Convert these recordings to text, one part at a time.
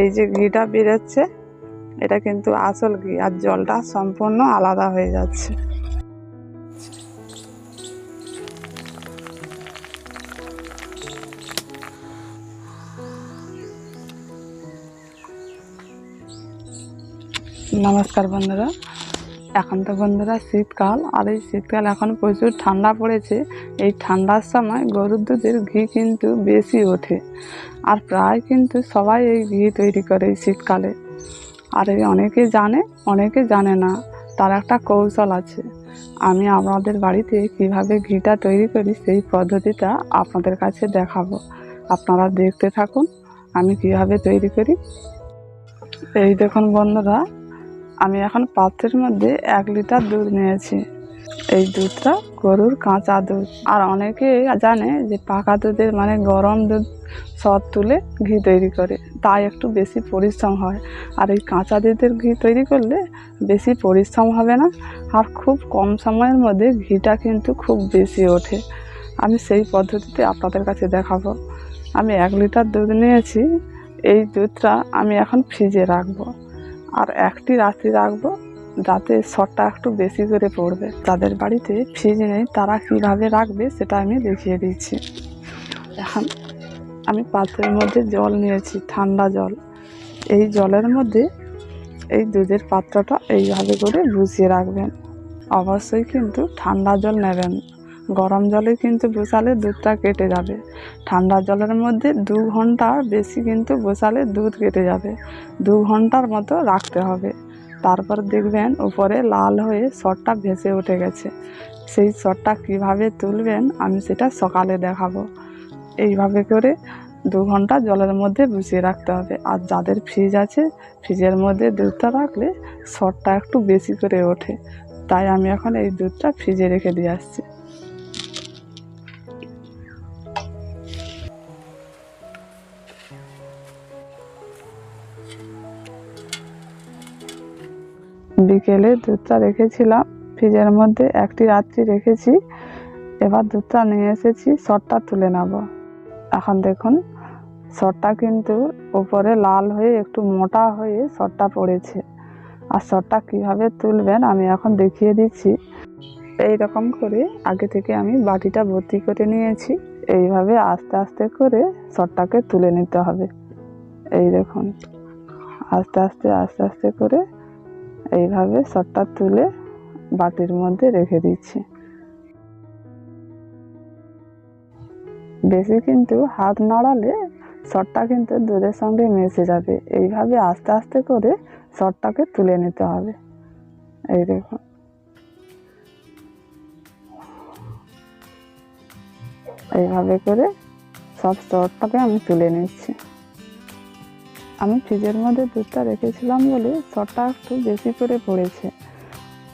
এই যে ঘিটা বেরোচ্ছে, এটা কিন্তু আসল ঘি আর জলটা সম্পূর্ণ আলাদা হয়ে যাচ্ছে। নমস্কার বন্ধুরা, এখন তো বন্ধুরা শীতকাল, আর এই শীতকাল এখন প্রচুর ঠান্ডা পড়েছে। এই ঠান্ডার সময় গরুর দুধের ঘি কিন্তু বেশি ওঠে। আর প্রায় কিন্তু সবাই এই ঘি তৈরি করে এই শীতকালে। আর এই অনেকে জানে অনেকে জানে না, তার একটা কৌশল আছে। আমি আপনাদের বাড়িতে কীভাবে ঘিটা তৈরি করি সেই পদ্ধতিটা আপনাদের কাছে দেখাবো। আপনারা দেখতে থাকুন, আমি কীভাবে তৈরি করি। এই দেখুন বন্ধুরা, আমি এখন পাত্রের মধ্যে এক লিটার দুধ নিয়েছি। এই দুধটা গরুর কাঁচা দুধ। আর অনেকে জানে যে পাকা দুধের মানে গরম দুধ সব তুলে ঘি তৈরি করে, তাই একটু বেশি পরিশ্রম হয়। আর এই কাঁচা দুধের ঘি তৈরি করলে বেশি পরিশ্রম হবে না, আর খুব কম সময়ের মধ্যে ঘিটা কিন্তু খুব বেশি ওঠে। আমি সেই পদ্ধতিতে আপনাদের কাছে দেখাবো। আমি এক লিটার দুধ নিয়েছি, এই দুধটা আমি এখন ফ্রিজে রাখব। আর একটি রাত্রি রাখব যাতে শটটা একটু বেশি করে পড়বে। যাদের বাড়িতে ফ্রিজ নেই, তারা কীভাবে রাখবে সেটা আমি দেখিয়ে দিচ্ছি। এখন আমি পাত্রের মধ্যে জল নিয়েছি, ঠান্ডা জল। এই জলের মধ্যে এই দুধের পাত্রটা এইভাবে করে বসিয়ে রাখবেন। অবশ্যই কিন্তু ঠান্ডা জল নেবেন। গরম জলে কিন্তু বসালে দুধটা কেটে যাবে। ঠান্ডা জলের মধ্যে দু ঘণ্টা বেশি কিন্তু বসালে দুধ কেটে যাবে। দু ঘণ্টার মতো রাখতে হবে। তারপর দেখবেন উপরে লাল হয়ে সরটা ভেসে উঠে গেছে। সেই সরটা কীভাবে তুলবেন আমি সেটা সকালে দেখাবো। এইভাবে করে দু ঘণ্টা জলের মধ্যে বসিয়ে রাখতে হবে। আর যাদের ফ্রিজ আছে, ফ্রিজের মধ্যে দুধটা রাখলে সরটা একটু বেশি করে ওঠে। তাই আমি এখন এই দুধটা ফ্রিজে রেখে দিয়ে আসছি। বিকেলে দুধটা রেখেছিলাম। ফ্রিজের মধ্যে একটি রাত্রি রেখেছি। এবার দুধটা নিয়ে এসেছি সরটা তুলে নেব। এখন দেখুন সরটা কিন্তু উপরে লাল হয়ে একটু মোটা হয়ে সরটা পড়েছে। আর সরটা কীভাবে তুলবেন আমি এখন দেখিয়ে দিচ্ছি। এই রকম করে আগে থেকে আমি বাটিটা ভর্তি করে নিয়েছি। এইভাবে আস্তে আস্তে করে সরটাকে তুলে নিতে হবে। এই দেখুন, আস্তে আস্তে আস্তে আস্তে করে এইভাবে সরটা তুলে বাটির মধ্যে রেখে দিচ্ছি। বেশি কিন্তু হাত নাড়ালে সরটা কিন্তু দুধের সঙ্গে মিশে যাবে। এইভাবে আস্তে আস্তে করে সরটাকে তুলে নিতে হবে। এই দেখুন। এইভাবে করে সব সরটাকে আমি তুলে নিচ্ছি। আমি ফ্রিজের মধ্যে দুধটা রেখেছিলাম বলে সরটা একটু বেশি করে পড়েছে।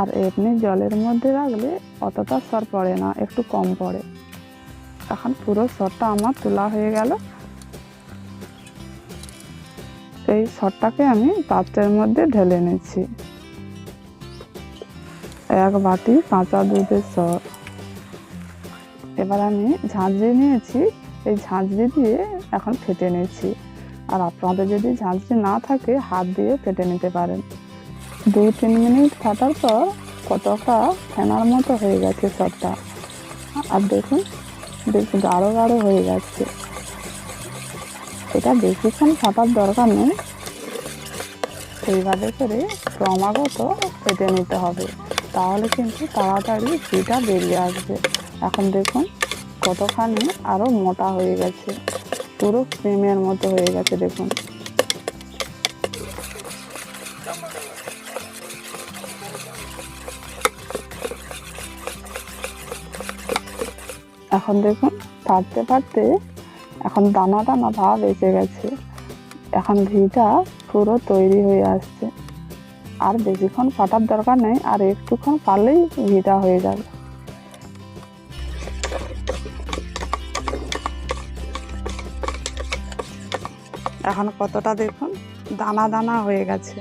আর এমনি জলের মধ্যে রাখলে অতটা সর পড়ে না, একটু কম পড়ে। এখন পুরো সরটা আমার তোলা হয়ে গেল। এই সরটাকে আমি পাত্রের মধ্যে ঢেলে নিচ্ছি। এক বাটি কাঁচা দুধের সর এবার আমি ঝাঁঝরি নিয়েছি। এই ঝাঁঝরি দিয়ে এখন ফেটে আর আপনাদের যদি ঝাঁঝরি না থাকে, হাত দিয়ে ফেটে নিতে পারেন। দুই তিন মিনিট ফাটার পর কতটা ফেনার মতো হয়ে গেছে সবটা। আর দেখুন বেশ গাঢ় গাঢ় হয়ে যাচ্ছে। এটা বেশিক্ষণ ফাটার দরকার নেই। এইভাবে করে ক্রমাগত ফেটে নিতে হবে। তাহলে কিন্তু তাড়াতাড়ি ঘিটা বেরিয়ে আসবে। এখন দেখুন, কতখানি আরও মোটা হয়ে গেছে। পুরো ক্রিমের মতো হয়ে গেছে, দেখুন। এখন দেখুন পারতে পারতে এখন দানা দানা ভাব এসে গেছে। এখন ঘিটা পুরো তৈরি হয়ে আসছে। আর বেশিক্ষণ ফাটার দরকার নেই, আর একটুক্ষণ পারলেই ঘিটা হয়ে যাবে। এখন কতটা দেখুন? দানা দানা হয়ে গেছে।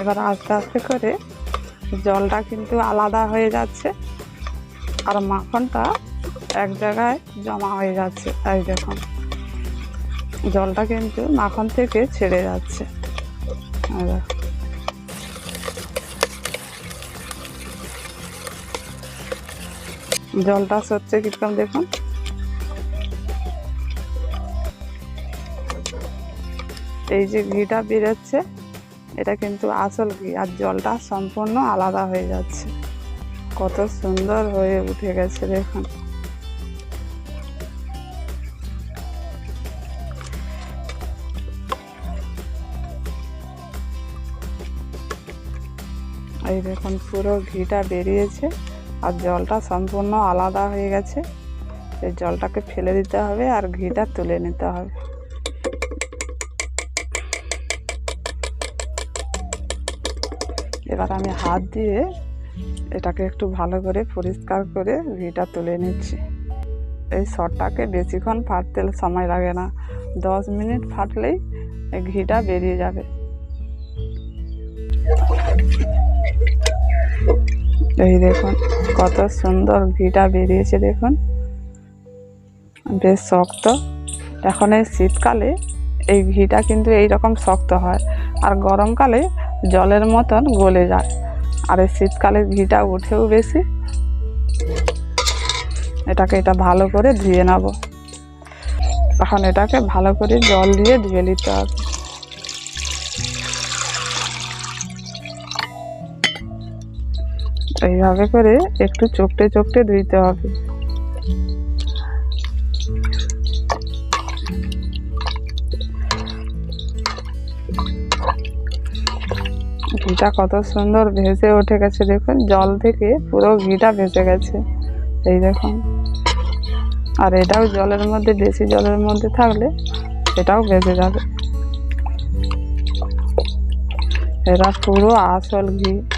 এবার আস্তে আস্তে করে জলটা কিন্তু আলাদা হয়ে যাচ্ছে আর মাখনটা এক জায়গায় জমা হয়ে যাচ্ছে, এই দেখুন। জলটা কিন্তু মাখন থেকে ছেড়ে যাচ্ছে। জলটা সচ্ছে কীরকম দেখুন। এই যে ঘিটা বেরোচ্ছে, এটা কিন্তু আসল ঘি, আর জলটা সম্পূর্ণ আলাদা হয়ে যাচ্ছে। কত সুন্দর হয়ে উঠে গেছে দেখুন। এই দেখুন, পুরো ঘিটা বেরিয়েছে আর জলটা সম্পূর্ণ আলাদা হয়ে গেছে। এই জলটাকে ফেলে দিতে হবে আর ঘিটা তুলে নিতে হবে। এবার আমি হাত দিয়ে এটাকে একটু ভালো করে পরিষ্কার করে ঘিটা তুলে নিচ্ছি। এই সরটাকে বেশিক্ষণ ফাটতে সময় লাগে না। দশ মিনিট ফাটলেই ঘিটা বেরিয়ে যাবে। এই দেখুন, কত সুন্দর ঘিটা বেরিয়েছে দেখুন। বেশ শক্ত। এখন এই শীতকালে এই ঘিটা কিন্তু এই রকম শক্ত হয়। আর গরমকালে জলের মতন গলে যায়। আর এই শীতকালে ঘিটা উঠেও বেশি। এটাকে এটা ভালো করে ধুয়ে নেব। এখন এটাকে ভালো করে জল দিয়ে ধুয়ে নিতে হবে। এইভাবে করে একটু চোখটে চোখটে ধুইতে হবে। ঘিটা কত সুন্দর ভেসে উঠে গেছে দেখুন, জল থেকে পুরো ঘিটা ভেসে গেছে। এই দেখুন। আর এটাও জলের মধ্যে বেশি জলের মধ্যে থাকলে এটাও ভেসে যাবে। এটা পুরো আসল ঘি।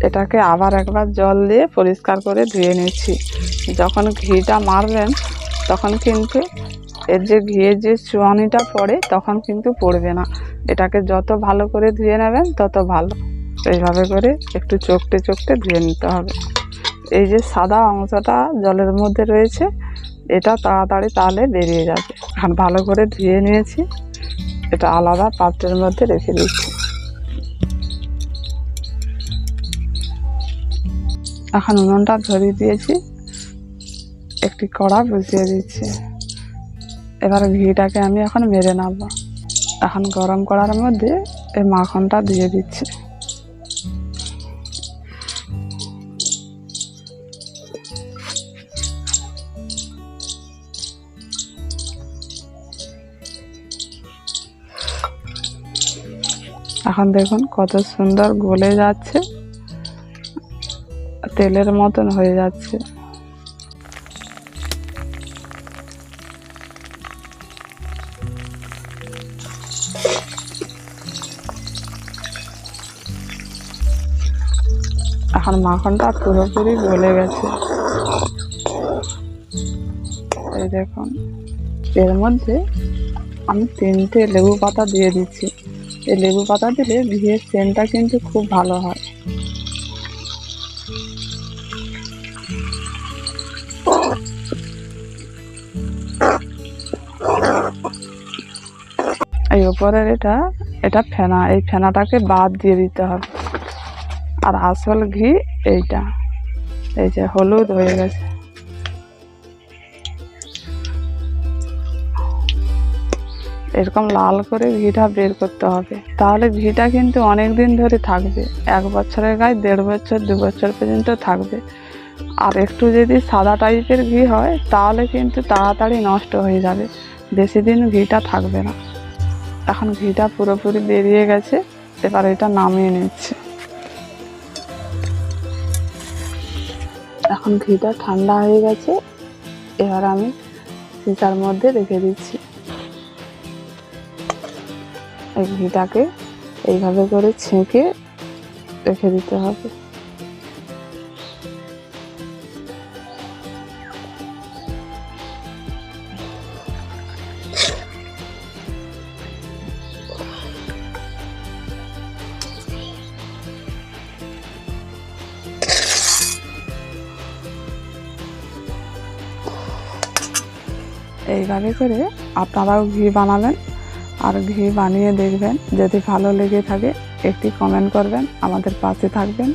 এটাকে আবার একবার জল দিয়ে পরিষ্কার করে ধুয়ে নিচ্ছি। যখন ঘিটা মারবেন, তখন কিন্তু এর যে ঘিয়ের যে চুয়ানিটা পড়ে, তখন কিন্তু পড়বে না। এটাকে যত ভালো করে ধুয়ে নেবেন, তত ভালো। এইভাবে করে একটু চোখটে চোখটে ধুয়ে নিতে হবে। এই যে সাদা অংশটা জলের মধ্যে রয়েছে, এটা তাড়াতাড়ি তাহলে বেরিয়ে যাবে। এখন ভালো করে ধুয়ে নিয়েছি। এটা আলাদা পাত্রের মধ্যে রেখে দিচ্ছি। এখন উনুনটা ধরিয়ে দিয়েছি। একটি কড়া বসিয়ে দিচ্ছি। এবার ঘিটাকে আমি এখন মেরে নেব। এখন গরম করার মধ্যে এই মাখনটা দিয়ে দিচ্ছি। এখন দেখুন কত সুন্দর গলে যাচ্ছে। তেলের মতন হয়ে যাচ্ছে। এখন মাখনটা পুরোপুরি গলে গেছে। এই দেখুন, এর মধ্যে আমি তিনটে লেবু পাতা দিয়ে দিচ্ছি। এই লেবু পাতা দিলে ঘিয়ের সেন্টটা কিন্তু খুব ভালো হয়। উপরের এটা এটা ফেনা, এই ফেনাটাকে বাদ দিয়ে দিতে হবে। আর আসল ঘি এইটা। এই যে হলুদ হয়ে গেছে। এরকম লাল করে ঘিটা বের করতে হবে। তাহলে ঘিটা কিন্তু অনেক দিন ধরে থাকবে। এক বছরের গায়ে, দেড় বছর, দু বছর পর্যন্ত থাকবে। আর একটু যদি সাদা টাইপের ঘি হয়, তাহলে কিন্তু তাড়াতাড়ি নষ্ট হয়ে যাবে। বেশি দিন ঘিটা থাকবে না। এখন ঘিটা পুরোপুরি বেরিয়ে গেছে, এবার এটা নামিয়ে নিচ্ছে। এখন ঘিটা ঠান্ডা হয়ে গেছে, এবার আমি সিসার মধ্যে রেখে দিচ্ছি। এই ঘিটাকে এইভাবে করে ছেঁকে রেখে দিতে হবে। এইভাবে করে আপনারাও ঘি বানাবেন আর ঘি বানিয়ে দেখবেন যদি ভালো লেগে থাকে একটি কমেন্ট করবেন, আমাদের পাশে থাকবেন।